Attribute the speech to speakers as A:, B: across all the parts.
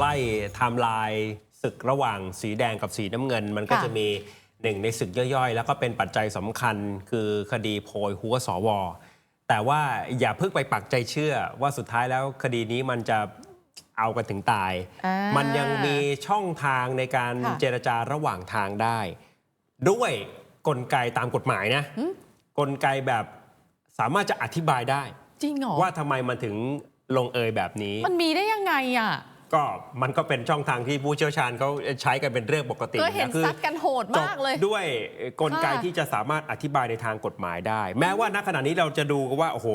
A: ไล่ไทม์ไลน์ศึกระหว่างสีแดงกับสีน้ำเงิน มันก็
B: ค่ะ
A: จะมีหนึ่งในศึกย่อยๆ แล้วก็เป็นปัจจัยสำคัญคือคดีโพยหัวสว แต่ว่าอย่าเพิ่งไปปักใจเชื่อว่าสุดท้ายแล้วคดีนี้มันจะเอากันถึงตาย
B: อ่ามั
A: มันยังมีช่องทางในการ
B: ค่ะ
A: เจรจาระหว่างทางได้ ด้วยกลไกตามกฎหมายนะ กลไกแบบสามารถจะอธิบายได้
B: จริงเหรอ
A: ว่าทำไมมันถึงลงเอยแบบนี้
B: มันมีได้ยังไงอะ
A: ก็มันก็เป็นช่องทางที่ผู้เชี่ยวชาญเขาใช้กันเป็นเรื่องปกติ
B: ก็เห็น
A: คือ
B: ซัดกันโหดมากเลย
A: จบด้วยกลไก
B: ค่ะ
A: ที่จะสามารถอธิบายในทางกฎหมายได้ แม้ว่าณขณะนี้เราจะดูกันว่าโอ้โห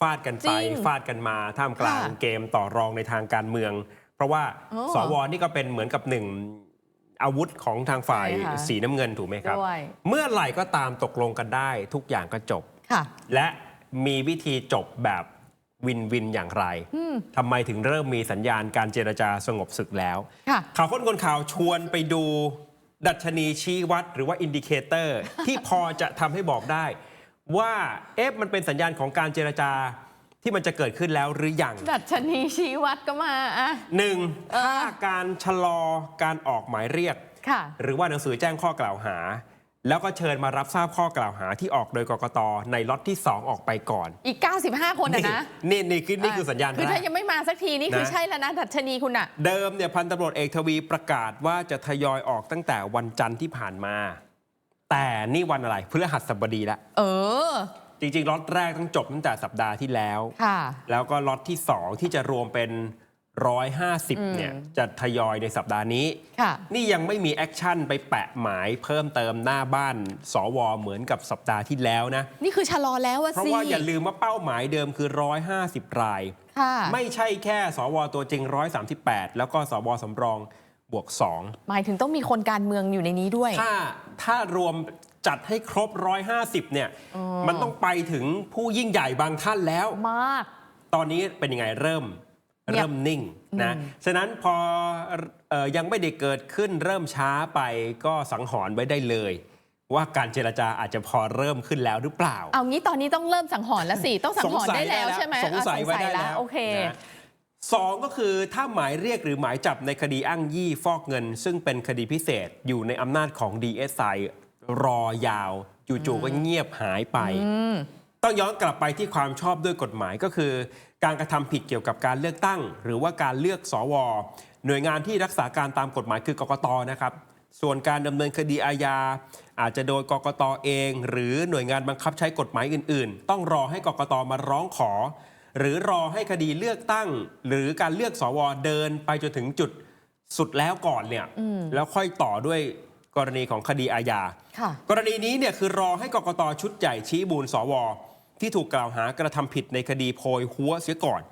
A: ฟาดกันไป
B: จริง
A: ฟาดกันมาท่ามกลาง
B: ค่ะ
A: เกมต่อรองในทางการเมือง เพราะว่า
B: โอ้
A: สวนี่ก็เป็นเหมือนกับหนึ่งอาวุธของทางฝ่าย
B: ใช่ค่ะ
A: สีน้ำเงินถูกไหมครับ
B: ด้วย
A: เมื่อไหร่ก็ตามตกลงกันได้ ทุกอย่างก็จบ
B: ค่ะ
A: และมีวิธีจบแบบ วินวินอย่างไรทำไมถึงเริ่มมีสัญญาณการเจรจาสงบศึกแล้ว
B: ค่ะ
A: ข่าวค้นคนข่าวชวนไปดู ดัชนีชี้วัดหรือว่าอินดิเคเตอร์ที่พอจะทำให้บอกได้ ว่าเอ๊ะมันเป็นสัญญาณของการเจรจาที่มันจะเกิดขึ้นแล้วหรือยัง
B: ดัชนีชี้วัดก็มาอะ
A: หนึ่ง
B: เออ
A: ถ้าการชะลอการออกหมายเรียก
B: ค่ะ
A: หรือว่าหนังสือแจ้งข้อกล่าวหา แล้วก็เชิญมารับทราบข้อกล่าวหาที่ออกโดยกกตในล็อตที่ 2 ออกไปก่อน
B: อีก 95 คนอะนะ
A: นี่นี่คือนี่คือสัญญาณ
B: คือ
A: แร
B: ถ้ากยังไม่มาสักทีนี่คือ
A: นะ
B: ใช่แล้วนะดัชนีคุณอะ
A: เดิมเนี่ยพันตำรวจเอกทวีประกาศว่าจะทยอยออกตั้งแต่วันจันทร์ที่ผ่านมา แต่นี่วันอะไรพฤหัสบดีละ
B: เออ
A: จริงๆล็อตแรกต้องจบตั้งแต่สัปดาห์ที่แล้ว
B: ค่ะ
A: แล้วก็ล็อตที่ 2 ที่จะรวมเป็น 150เนี่ยจะทยอยในสัปดาห์นี้
B: ค่ะ
A: นี่ยังไม่มีแอคชั่นไปแปะหมายเพิ่มเติมหน้าบ้าน สวเหมือนกับสัปดาห์ที่แล้วนะ
B: นี่คือชะลอแล้วอะ
A: เพราะ
B: สิ
A: ว่าอย่าลืมว่าเป้าหมายเดิมคือ 150 ราย
B: ค่ะ
A: ไม่ใช่แค่สวตัวจริง 138 แล้วก็สวสำรองบวก 2
B: หมายถึงต้องมีคนการเมืองอยู่ในนี้ด้วย
A: ถ้าถ้ารวมจัดให้ครบ 150 เนี่ย
B: อ๋อ
A: มันต้องไปถึงผู้ยิ่งใหญ่บางท่านแล้ว
B: มาก
A: ตอนนี้เป็นยังไงเริ่ม
B: เงียบ
A: เริ่มนิ่งนะฉะนั้นพอเออยังไม่ได้เกิดขึ้นเริ่มช้าไปก็สังหรณ์ไว้ได้เลย ว่าการเจรจาอาจจะพอเริ่มขึ้นแล้วหรือเปล่า
B: เอางี้ตอนนี้ต้องเริ่มสังหรณ์แล้วสิต้องสังหรณ์ได้แล้วใช่ไหม
A: สงสัย
B: อะ
A: ไว้ได้แล้ว
B: โอเค
A: นะสองก็คือถ้าหมายเรียกหรือหมายจับในคดีอ้างยี่ฟอกเงิน ซึ่งเป็นคดีพิเศษอยู่ในอำนาจของ DSI รอยาวจู่ๆก็เงียบหายไป ต้องย้อนกลับไปที่ความชอบด้วยกฎหมายก็คือ การกระทำผิดเกี่ยวกับการเลือกตั้ง หรือว่าการเลือกสว หน่วยงานที่รักษาการตามกฎหมายคือกกตนะครับ ส่วนการดำเนินคดีอาญาอาจจะโดยกกตเอง หรือหน่วยงานบังคับใช้กฎหมายอื่น ๆ ต้องรอให้กกตมาร้องขอ หรือรอให้คดีเลือกตั้ง หรือการเลือกสวเดินไปจนถึงจุดสุดแล้วก่อนเนี่ยแล้วค่อยต่อด้วยกรณีของคดีอาญา
B: ค่ะ
A: กรณีนี้เนี่ยคือรอให้กกตชุดใหญ่ชี้มูลสว ที่ถูกกล่าวหากระทำผิดในคดีโพยหัวเสียก่อน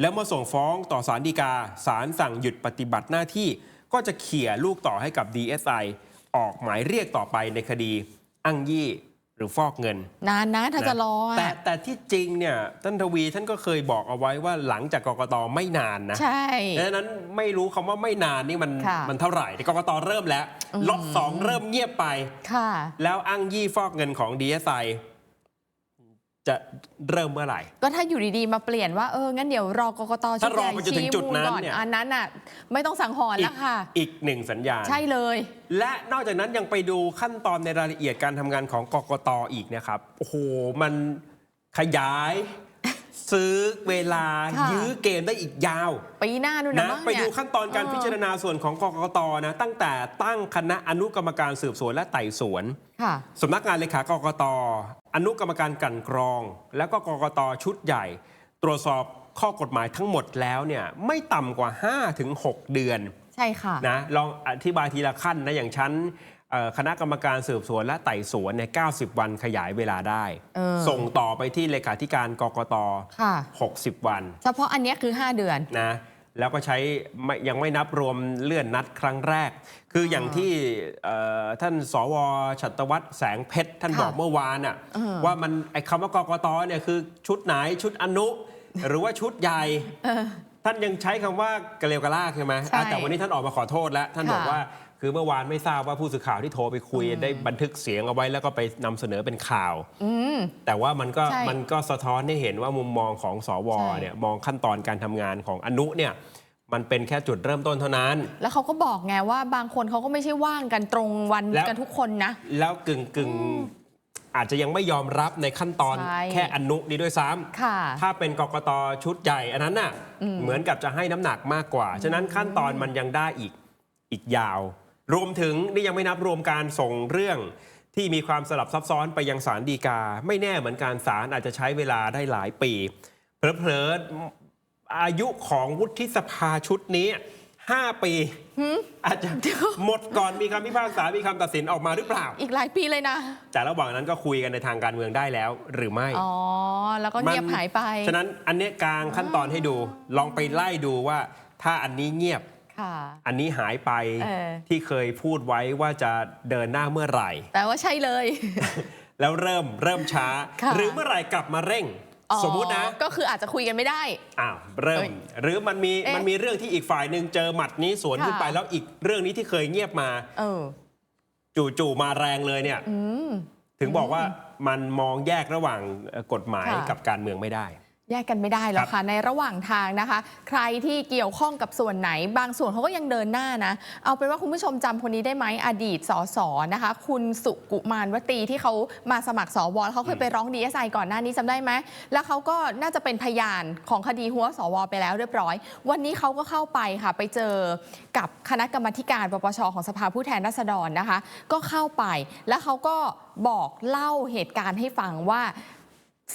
A: แล้วมาส่งฟ้องต่อศาลฎีกาศาลสั่งหยุดปฏิบัติหน้าที่ ก็จะเขี่ยลูกต่อให้กับ DSI ออกหมายเรียกต่อไปในคดีอ้างยี่หรือฟอกเงิน
B: นานนะถ้าจะรอ
A: แต่
B: อะ
A: แต่ที่จริงเนี่ยท่านทวีท่านก็เคยบอกเอาไว้ว่าหลังจากกกตไม่นานนะ
B: ใช่
A: ดังนั้นไม่รู้คำว่าไม่นานนี่มัน
B: ค่ะ
A: มันเท่าไหร่แต่กกตเริ่มแล้วล็อตสองเริ่มเงียบไป
B: ค่ะ
A: แล้วอ้างยี่ฟอกเงินของ DSI จะเริ่มเมื่อไหร่
B: ก็ถ้าอยู่ดีๆ มาเปลี่ยนว่าเออ งั้นเดี๋ยวรอกกตชุ
A: ถ้า
B: ด
A: ร
B: ให
A: อ
B: ญ่
A: ไปจนถึง
B: ชี้
A: จุด
B: มูล
A: นั้น
B: ก่อน
A: เนี่ย
B: อันนั้นอะไม่ต้องสังหรณ์
A: อี
B: แล้
A: ก
B: วค่ะ
A: อีกหนึ่งสัญญาณ
B: ใช่เลย
A: และนอกจากนั้นยังไปดูขั้นตอนในรายละเอียดการทำงานของกกตอีกนะครับ โอ้โห มันขยาย ซื้อเวลา
B: ค่ะ
A: ยื้อเกมได้อีกยาว
B: ปีหน้านู่นนะ
A: นะ
B: มั้ง
A: ไป
B: เนี่ย
A: ดูขั้นตอนการ
B: เออ
A: พิจารณาส่วนของกกตนะ ตั้งแต่ตั้งคณะอนุกรรมการสืบสวนและไต่สวน
B: ค่ะ
A: สำนักงานเลขากกต อนุกรรมการกลันกรอง แล้วก็กกตชุดใหญ่ ตรวจสอบข้อกฎหมายทั้งหมดแล้วเนี่ยไม่ต่ำกว่า 5-6 เดือน
B: ใช่ค่ะ
A: นะลองอธิบายทีละขั้นนะอย่างชั้นเอ่อคณะกรรมการสืบสวนและไต่สวนเนี่ย90 วันขยายเวลาได้
B: เออ
A: ส่งต่อไปที่เลขาธิการกกต
B: ค่ะ
A: 60 วัน
B: เฉพาะอันเนี้ยคือ 5 เดือน
A: นะ แล้วก็ใช้ไม่ยังไม่นับรวมเลื่อนนัดครั้งแรก คืออย่างที่เอ่อท่านสวชัตวัฒน์แสงเพชร ท่าน
B: ค่ะ
A: บอกเมื่อวานอะ
B: เออ
A: ว่ามันไอ้คำว่ากกตเนี่ยคือชุดไหนชุดอนุ หรือว่าชุดใหญ่ท่านยังใช้คำว่ากระเลวกระลากใช่ไหม
B: ใช่
A: อะแต่วันนี้ท่านออกมาขอโทษแล้ว ท่านบอก
B: ค่ะ
A: ว่า คือเมื่อวานไม่ทราบว่าผู้สื่อข่าวที่โทรไปคุยได้บันทึกเสียงเอาไว้แล้วก็ไปนำเสนอเป็นข่าว
B: อืม
A: แต่ว่ามันก็
B: ใช่
A: มันก็สะท้อนให้เห็นว่ามุมมองของสว
B: ใช่
A: เนี่ยมองขั้นตอนการทำงานของอนุเนี่ยมันเป็นแค่จุดเริ่มต้นเท่านั้น
B: แล้วเขาก็บอกไงว่าบางคนเขาก็ไม่ใช่ว่างกันตรงวัน
A: แล้ว
B: กันทุกคนนะ
A: แล้วกึ่งกึ่งอาจจะยังไม่ยอมรับในขั้นตอน
B: ใช่
A: แค่อนุนี้ด้วยซ้ำ
B: ค่ะ
A: ถ้าเป็นกกตชุดใหญ่อันนั้นน่ะ
B: อืม
A: เหมือนกับจะให้น้ำหนักมากกว่า ฉะนั้นขั้นตอนมันยังได้อีกอีกยาว รวมถึงนี่ยังไม่นับรวมการส่งเรื่องที่มีความสลับซับซ้อนไปยังศาลฎีกา ไม่แน่เหมือนการศาลอาจจะใช้เวลาได้หลายปี เผลอๆอายุของวุฒิสภาชุดนี้ 5 ปี อาจจะหมดก่อนมีคำพิพากษา มีคำตัดสินออกมาหรือเปล่า
B: อีกหลายปีเลยนะ
A: แต่ระหว่างนั้นก็คุยกันในทางการเมืองได้แล้วหรือไม่
B: อ๋อ แล้วก็เงียบ
A: มัน
B: หายไป
A: ฉะนั้นอันเนี้ยกลางขั้นตอนให้ดู ลองไปไล่ดูว่าถ้าอันนี้เงียบ
B: ค่ะ
A: อันนี้หายไป
B: เออ
A: ที่เคยพูดไว้ว่าจะเดินหน้าเมื่อไหร่
B: แต่ว่าใช่เลย
A: แล้วเริ่มเริ่มช้า
B: ค่ะ
A: หรือเมื่อไหร่กลับมาเร่ง
B: อ๋อ
A: สมมุตินะ
B: ก็คืออาจจะคุยกันไม่ได้
A: อ้าวเริ่ม
B: เอ้ย
A: หรือมันมี
B: เอ๊ะ
A: มันมีเรื่องที่อีกฝ่ายหนึ่งเจอหมัดนี้สวนขึ้น
B: ค่ะ
A: ไปแล้วอีกเรื่องนี้ที่เคยเงียบมา
B: เออ
A: จู่ๆมาแรงเลยเนี่ย
B: อืม
A: ถึงบอกว่ามันมองแยกระหว่างเอ่อกฎหมาย
B: ค่ะ
A: กับการเมืองไม่ได้
B: แยกกันไม่ได้หรอกค่ะ ในระหว่างทางนะคะ ใครที่เกี่ยวข้องกับส่วนไหน บางส่วนเขาก็ยังเดินหน้านะ เอาเป็นว่าคุณผู้ชมจำคนนี้ได้ไหมอดีตสสนะคะ คุณสุกุมารวตีที่เขามาสมัครสวแล้วเขาเคยไปร้องดีเอสไอก่อนหน้านี้จำได้ไหมแล้วเขาก็น่าจะเป็นพยานของคดีหัวสวไปแล้วเรียบร้อย วันนี้เขาก็เข้าไปค่ะ ไปเจอกับคณะกรรมาธิการปปชของสภาผู้แทนราษฎรนะคะ ก็เข้าไปแล้วเขาก็บอกเล่าเหตุการณ์ให้ฟังว่า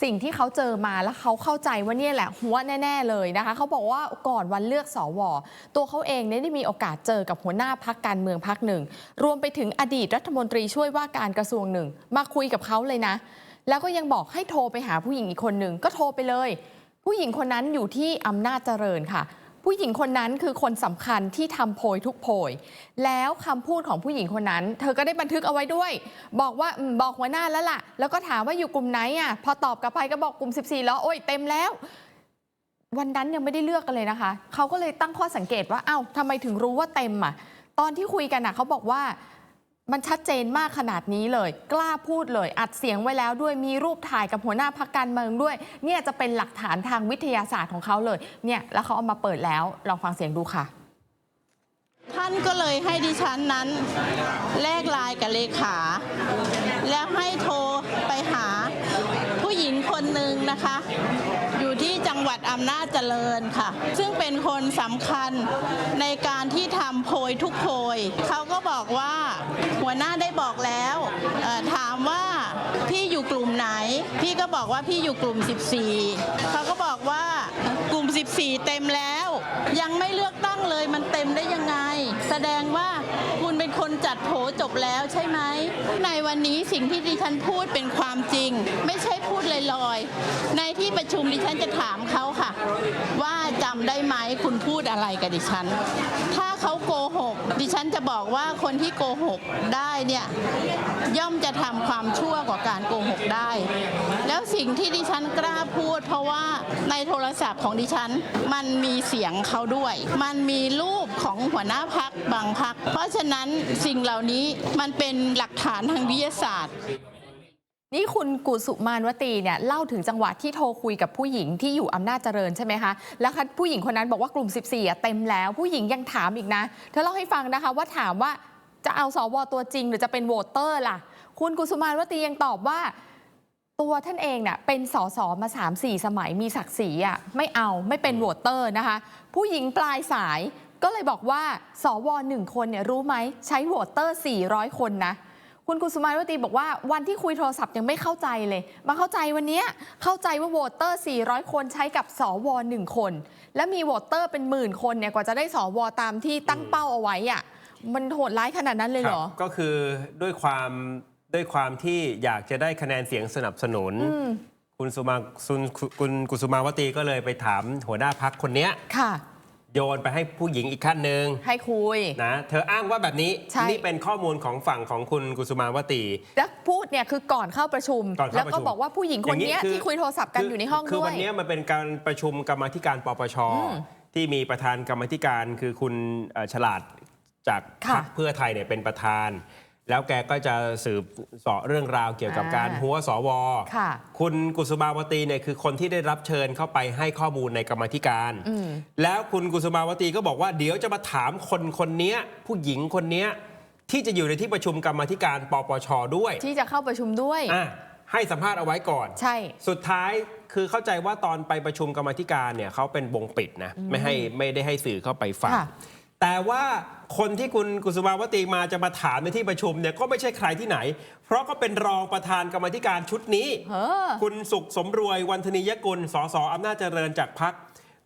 B: สิ่งที่เขาเจอมาแล้วเขาเข้าใจว่าเนี่ยแหละหัวแน่ ๆเลยนะคะเขาบอกว่าก่อนวันเลือกสวตัวเขาเองเนี่ยได้มีโอกาสเจอกับหัวหน้าพักการเมืองพักหนึ่ง รวมไปถึงอดีตรัฐมนตรีช่วยว่าการกระทรวงหนึ่ง มาคุยกับเขาเลยนะ แล้วก็ยังบอกให้โทรไปหาผู้หญิงอีกคนหนึ่งก็โทรไปเลย ผู้หญิงคนนั้นอยู่ที่อำนาจเจริญค่ะ ผู้หญิงคนนั้นคือคนสำคัญที่ทำโพยทุกโพย แล้วคำพูดของผู้หญิงคนนั้น เธอก็ได้บันทึกเอาไว้ด้วย บอกว่าบอกหัวหน้าแล้วล่ะ แล้วก็ถามว่าอยู่กลุ่มไหนอะ พอตอบกลับไปก็บอกกลุ่ม 14 แล้ว โอ้ยเต็มแล้ว วันนั้นยังไม่ได้เลือกกันเลยนะคะ เขาก็เลยตั้งข้อสังเกตว่า เอ้าทำไมถึงรู้ว่าเต็มอะ ตอนที่คุยกันอะเขาบอกว่า มันชัดเจนมากขนาดนี้เลย กล้าพูดเลย อัดเสียงไว้แล้วด้วยมีรูปถ่ายกับหัวหน้าพักการเมืองด้วย เนี่ยจะเป็นหลักฐานทางวิทยาศาสตร์ของเขาเลย เนี่ยแล้วเขาเอามาเปิดแล้วลองฟังเสียงดูค่ะ
C: ท่านก็เลยให้ดิฉันนั้นแลกไลายกับเลขา แล้วให้โทรไปหาผู้หญิงคนหนึ่งนะคะ ที่จังหวัดอำนาจเจริญค่ะ ซึ่งเป็นคนสำคัญในการที่ทำโพยทุกโพยเขาก็บอกว่าหัวหน้าได้บอกแล้วถามว่าพี่อยู่กลุ่มไหน พี่ก็บอกว่าพี่อยู่กลุ่ม 14เขาก็บอกว่ากลุ่ม 14 เต็มแล้ว ยังไม่เลือกตั้งเลยมันเต็มได้ยังไง แสดงว่าคุณเป็นคนจัดโผจบแล้วใช่ไหมในวันนี้สิ่งที่ดิฉันพูดเป็นความจริง ไม่ใช่พูดลอยๆ ในที่ประชุมดิฉันจะถามเขาค่ะ ว่าจำได้ไหมคุณพูดอะไรกับดิฉัน ถ้าเขาโกหก ดิฉันจะบอกว่าคนที่โกหกได้เนี่ยย่อมจะทำความชั่วกว่าการโกหกได้ แล้วสิ่งที่ดิฉันกล้าพูด เพราะว่าในโทรศัพท์ของดิฉัน มันมีเสียงเขาด้วย มันมีรูปของหัวหน้าพักบางพัก เพราะฉะนั้นสิ่งเหล่านี้มันเป็นหลักฐานทางวิทยาศาสตร์
B: นี่คุณกุสุมานวตีเนี่ยเล่าถึงจังหวะที่โทรคุยกับผู้หญิงที่อยู่อำนาจเจริญใช่ไหมคะ แล้วผู้หญิงคนนั้นบอกว่ากลุ่ม 14อะเต็มแล้วผู้หญิงยังถามอีกนะ เธอเล่าให้ฟังนะคะว่าถามว่าจะเอาสวตัวจริงหรือจะเป็นโหวตเตอร์ล่ะ คุณกุสุมานวตียังตอบว่าตัวท่านเองเนี่ยเป็นสสมา 3-4 สมัยมีศักดิ์ศรีอะไม่เอาไม่เป็นโหวตเตอร์นะคะ ผู้หญิงปลายสายก็เลยบอกว่าสวหนึ่งคนเนี่ยรู้ไหมใช้โหวตเตอร์ 400 คนนะ คุณกุสุมานวตีบอกว่าวันที่คุยโทรศัพท์ยังไม่เข้าใจเลย มาเข้าใจวันเนี้ยเข้าใจว่าโหวตเตอร์ 400 คนใช้กับสวหนึ่งคน และมีโหวตเตอร์เป็นหมื่นคนเนี่ยกว่าจะได้สวตามที่ตั้งเป้าเอาไว้อะมันโหดร้ายขนาดนั้นเลยเหรอ
A: ครับก็คือด้วยความด้วยความที่อยากจะได้คะแนนเสียงสนับสนุน
B: อืม
A: คุณสุมาคุณคุณกุสุมาวตีก็เลยไปถามหัวหน้าพักคนเนี้ย
B: ค่ะ
A: โยนไปให้ผู้หญิงอีกขั้นหนึ่ง
B: ให้คุย
A: นะเธออ้างว่าแบบนี้
B: ใช่
A: นี่เป็นข้อมูลของฝั่งของคุณกุสุมาวตี
B: แล้วพูดเนี่ยคือก่อนเข้าประชุม
A: ก่อนเข้า
B: แล้ว
A: ประ
B: ก็
A: ชุม
B: บอกว่าผู้หญิงคนเนี้ย
A: อ
B: ที่คุยโทรศัพท์กันอยู่ในห้อง
A: คือ
B: ด้ว
A: วั
B: ย
A: นนี้มันเป็นการประชุมกรรมาธิการปปช
B: อืม
A: ที่มีประธานกรรมาธิการคือคุณเอ่อฉลาดจาก
B: ค่ะ
A: พรรคเพื่อไทยเนี่ยเป็นประธาน แล้วแกก็จะสืบเสาะเรื่องราวเกี่ยวกับ
B: อ่า
A: การหัวสว
B: ค่ะ
A: คุณกุสุมาวตีเนี่ยคือคนที่ได้รับเชิญเข้าไปให้ข้อมูลในกรรมาธิการ
B: อืม
A: แล้วคุณกุสุมาวตีก็บอกว่าเดี๋ยวจะมาถามคนคนเนี้ยผู้หญิงคนเนี้ยที่จะอยู่ในที่ประชุมกรรมาธิการปปชด้วย
B: ที่จะเข้าประชุมด้วย
A: อะให้สัมภาษณ์เอาไว้ก่อน
B: ใช่
A: สุดท้ายคือเข้าใจว่าตอนไปประชุมกรรมาธิการเนี่ยเขาเป็นวงปิดนะ ไม่ให้ไม่ได้ให้สื่อเข้าไปฟัง
B: ค่ะ
A: แต่ว่าคนที่คุณกุสุมาวตีมาจะมาถามในที่ประชุมเนี่ยก็ไม่ใช่ใครที่ไหน เพราะก็เป็นรองประธานกรรมาธิการชุดนี้
B: เออ
A: คุณสุขสมรวยวันธนียกุลสสอำนาจเจริญจากพัก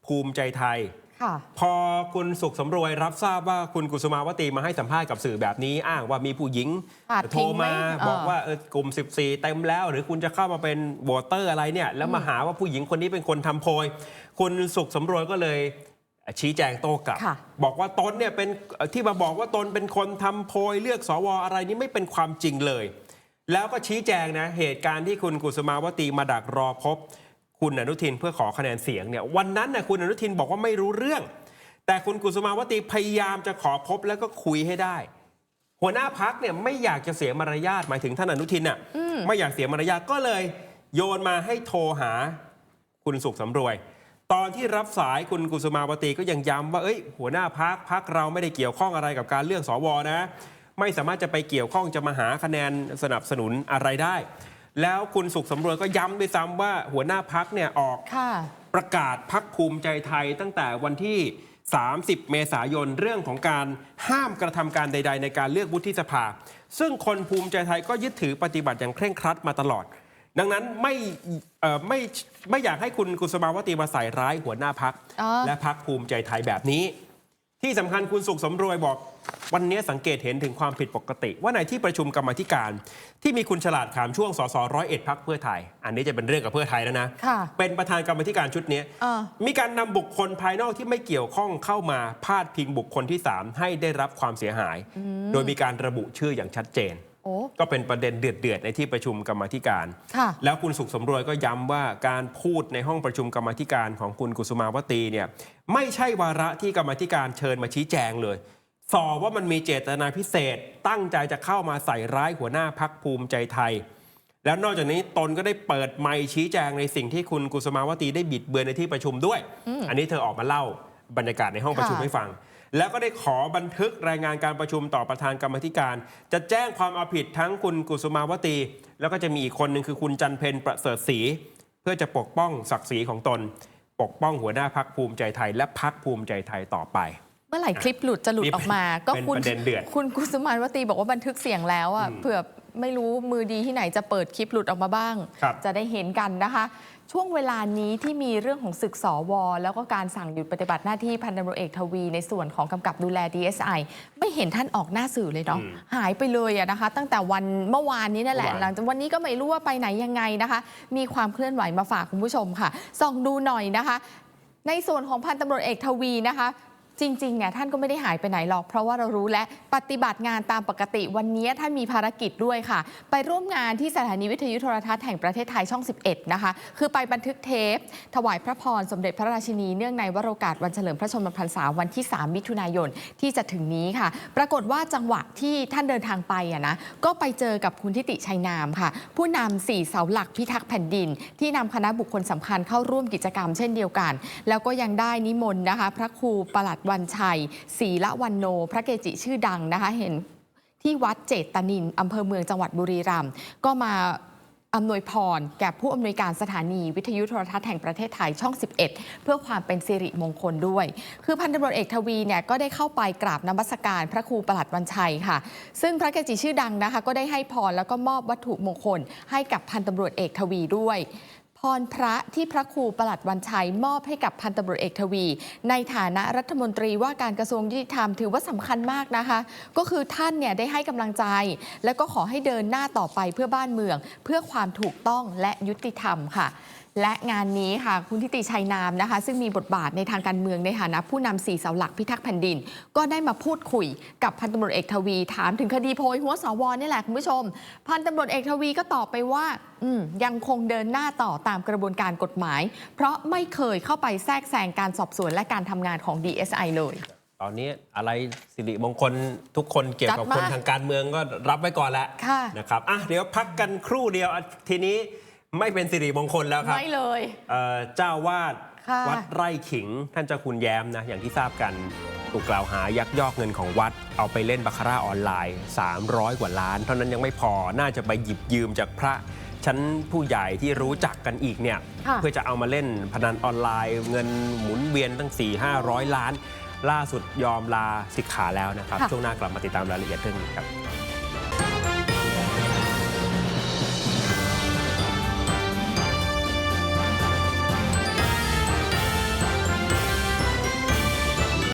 A: ภูมิใจไทย
B: ค่ะ
A: พอคุณสุขสมรวยรับทราบว่าคุณกุสุมาวตีมาให้สัมภาษณ์กับสื่อแบบนี้อ้างว่ามีผู้หญิง
B: ปาด
A: โทรมา
B: ทิ้งไหม
A: บอก
B: เออ
A: ว่าเออกลุ่ม 14 เต็มแล้ว หรือคุณจะเข้ามาเป็นโหวตเตอร์อะไรเนี่ยแล้วมาหาว่าผู้หญิงคนนี้เป็นคนทำโพย คุณสุขสมรวยก็เลย ชี้แจงโต้กลับ
B: ค่ะ
A: บอกว่าตนเนี่ยเป็นที่มาบอกว่าตนเป็นคนทำโพยเลือกสวอะไรนี่ไม่เป็นความจริงเลย แล้วก็ชี้แจงนะเหตุการณ์ที่คุณกุสมาวตีมาดักรอพบ คุณอนุทินเพื่อขอคะแนนเสียงเนี่ยวันนั้นนะคุณอนุทินบอกว่าไม่รู้เรื่อง แต่คุณกุสมาวตีพยายามจะขอพบแล้วก็คุยให้ได้ หัวหน้าพักเนี่ยไม่อยากจะเสียมารยาทหมายถึงท่านอนุทินน่ะไม่อยากเสียมารยาทก็เลย โยนมาให้โทรหาคุณสุขสำรวย ตอนที่รับสายคุณกุสมาวตีก็ยังย้ำว่าเอ้ยหัวหน้าพักพักเราไม่ได้เกี่ยวข้องอะไรกับการเลือกสวนะ ไม่สามารถจะไปเกี่ยวข้องจะมาหาคะแนนสนับสนุนอะไรได้ แล้วคุณสุขสำรวยก็ย้ำด้วยซ้ำว่าหัวหน้าพักเนี่ยออก
B: ค่ะ
A: ประกาศพักภูมิใจไทยตั้งแต่วันที่ 30 เมษายนเรื่องของการห้ามกระทำการใด ๆ ในการเลือกวุฒิสภา ซึ่งคนภูมิใจไทยก็ยึดถือปฏิบัติอย่างเคร่งครัดมาตลอด ดังนั้นไม่เอ่อไม่ไม่อยากให้คุณกุสมาวตีมาใส่ร้ายหัวหน้าพัก
B: อ๋อ
A: และพักภูมิใจไทยแบบนี้ ที่สำคัญคุณสุขสมรวยบอก วันนี้สังเกตเห็นถึงความผิดปกติ ว่าในที่ประชุมกรรมาธิการ ที่มีคุณฉลาดขามช่วงสสร้อยเอ็ดพักเพื่อไทย อันนี้จะเป็นเรื่องกับเพื่อไทยแล้วนะ
B: ค่ะ
A: เป็นประธานกรรมาธิการชุดนี้
B: เออ
A: มีการนำบุคคลภายนอกที่ไม่เกี่ยวข้องเข้ามาพาดพิงบุคคลที่3ให้ได้รับความเสียหาย โดยมีการระบุชื่ออย่างชัดเจน
B: โอ้
A: ก็เป็นประเด็นเดือดๆในที่ประชุมกรรมาธิการ
B: ค่ะ
A: แล้วคุณสุขสมรวยก็ย้ำว่าการพูดในห้องประชุมกรรมาธิการของคุณกุสุมาวตีเนี่ยไม่ใช่วาระที่กรรมาธิการเชิญมาชี้แจงเลยสอบว่ามันมีเจตนาพิเศษ ตั้งใจจะเข้ามาใส่ร้ายหัวหน้าพักภูมิใจไทย แล้วนอกจากนี้ตนก็ได้เปิดไมค์ชี้แจงในสิ่งที่คุณกุสมาวตีได้บิดเบือนในที่ประชุมด้วยอันนี้เธอออกมาเล่าบรรยากาศในห้องประชุม
B: ค่ะ
A: ให้ฟัง แล้วก็ได้ขอบันทึกรายงานการประชุมต่อประธานกรรมาธิการ จะแจ้งความเอาผิดทั้งคุณกุสุมาวตี แล้วก็จะมีอีกคนหนึ่งคือคุณจันเพนประเสริฐศรีเพื่อจะปกป้องศักดิ์ศรีของตน ปกป้องหัวหน้าพักภูมิใจไทย และพักภูมิใจไทยต่อไป
B: เมื่อไหร่คลิปหลุดจะหลุด
A: นี่
B: ออกมา ก็
A: เป็น
B: คุณ
A: ประเด็นเดือด
B: คุณกุสมานวตีบอกว่าบันทึกเสียงแล้วอะเผื่อไม่รู้มือดีที่ไหนจะเปิดคลิปหลุดออกมาบ้าง
A: ครับ
B: จะได้เห็นกันนะคะ ช่วงเวลานี้ที่มีเรื่องของศึกสวแล้วก็การสั่งหยุดปฏิบัติหน้าที่พันตำรวจเอกทวี ในส่วนของกำกับดูแล DSI ไม่เห็นท่านออกหน้าสื่อเลยเนาะหายไปเลยอะนะคะ ตั้งแต่วันเมื่อวานนี้นั่นแหละ
A: เมื่อวาน
B: หลังจากวันนี้ก็ไม่รู้ว่าไปไหนยังไงนะคะ มีความเคลื่อนไหวมาฝากคุณผู้ชมค่ะส่องดูหน่อยนะคะ ในส่วนของพันตำรวจเอกทวีนะคะ จริงๆ เนี่ยท่านก็ไม่ได้หายไปไหนหรอก เพราะว่าเรารู้และปฏิบัติงานตามปกติวันนี้ท่านมีภารกิจด้วยค่ะ ไปร่วมงานที่สถานีวิทยุโทรทัศน์แห่งประเทศไทยช่อง 11 นะคะ คือไปบันทึกเทป ถวายพระพรสมเด็จพระราชินีเนื่องในวโรกาสวันเฉลิมพระชนมพรรษาวันที่ 3 มิถุนายนที่จะถึงนี้ค่ะ ปรากฏว่าจังหวะที่ท่านเดินทางไปอะนะก็ไปเจอกับคุณทิติชัยนามค่ะ ผู้นำสี่เสาหลักพิทักษ์แผ่นดิน ที่นำคณะบุคคลสำคัญเข้าร่วมกิจกรรมเช่นเดียวกัน แล้วก็ยังได้นิมนต์นะคะ พระครูประหลัดวันชัยศรีละวันโน พระเกจิชื่อดังนะคะเห็นที่วัดเจตตานินอำเภอเมืองจังหวัดบุรีรัมย์ก็มาอำนวยพรแก่ผู้อำนวยการสถานีวิทยุโทรทัศน์แห่งประเทศไทยช่อง 11 เพื่อความเป็นสิริมงคลด้วย คือพันตำรวจเอกทวีเนี่ยก็ได้เข้าไปกราบนมัสการพระครูประหลัดวันชัยค่ะ ซึ่งพระเกจิชื่อดังนะคะ ก็ได้ให้พรแล้วก็มอบวัตถุมงคลให้กับพันตำรวจเอกทวีด้วย รพระที่พระครูประหลัดวันชัยมอบให้กับพันตำรวจเอกทวี ในฐานะรัฐมนตรีว่าการกระทรวงยุติธรรมถือว่าสำคัญมากนะคะ ก็คือท่านเนี่ยได้ให้กำลังใจ และก็ขอให้เดินหน้าต่อไปเพื่อบ้านเมือง เพื่อความถูกต้องและยุติธรรมค่ะ และงานนี้ค่ะคุณทิติชัยนามนะคะ ซึ่งมีบทบาทในทางการเมืองในฐานะผู้นำสี่เสาหลักพิทักษ์แผ่นดิน ก็ได้มาพูดคุยกับพันตำรวจเอกทวี ถามถึงคดีโพยหัวสวนี่แหละคุณผู้ชม พันตำรวจเอกทวีก็ตอบไปว่าอืมยังคงเดินหน้าต่อตามกระบวนการกฎหมาย เพราะไม่เคยเข้าไปแทรกแซงการสอบสวนและการทำงานของ DSI เลย
A: ตอนนี้อะไรสิริมงคลทุกคนเกี่ยวกับ
B: จัดมา
A: คนทางการเมืองก็รับไว้ก่อนแล้ว
B: ค่ะ
A: นะครับอะเดี๋ยวพักกันครู่เดียวอะทีนี้ ไม่เป็นสิริมงคลแล้วครับ
B: ไม่เลย
A: เอ่อเจ้าวาด
B: ค่ะ
A: วัดไร่ขิง ท่านเจ้าคุณแย้มนะอย่างที่ทราบกันถูกกล่าวหายักยอกเงินของวัด เอาไปเล่นบาคาร่าออนไลน์ 300 กว่าล้าน เท่านั้นยังไม่พอน่าจะไปหยิบยืมจากพระชั้นผู้ใหญ่ที่รู้จักกันอีกเนี่ย
B: ค่ะ
A: เพื่อจะเอามาเล่นพนันออนไลน์ เงินหมุนเวียนตั้ง 4 500 ล้าน ล่าสุดยอมลาสิกขาแล้วนะครับ
B: ค่ะ
A: ช่วงหน้ากลับมาติดตามรายละเอียดเรื่องนี้ครับ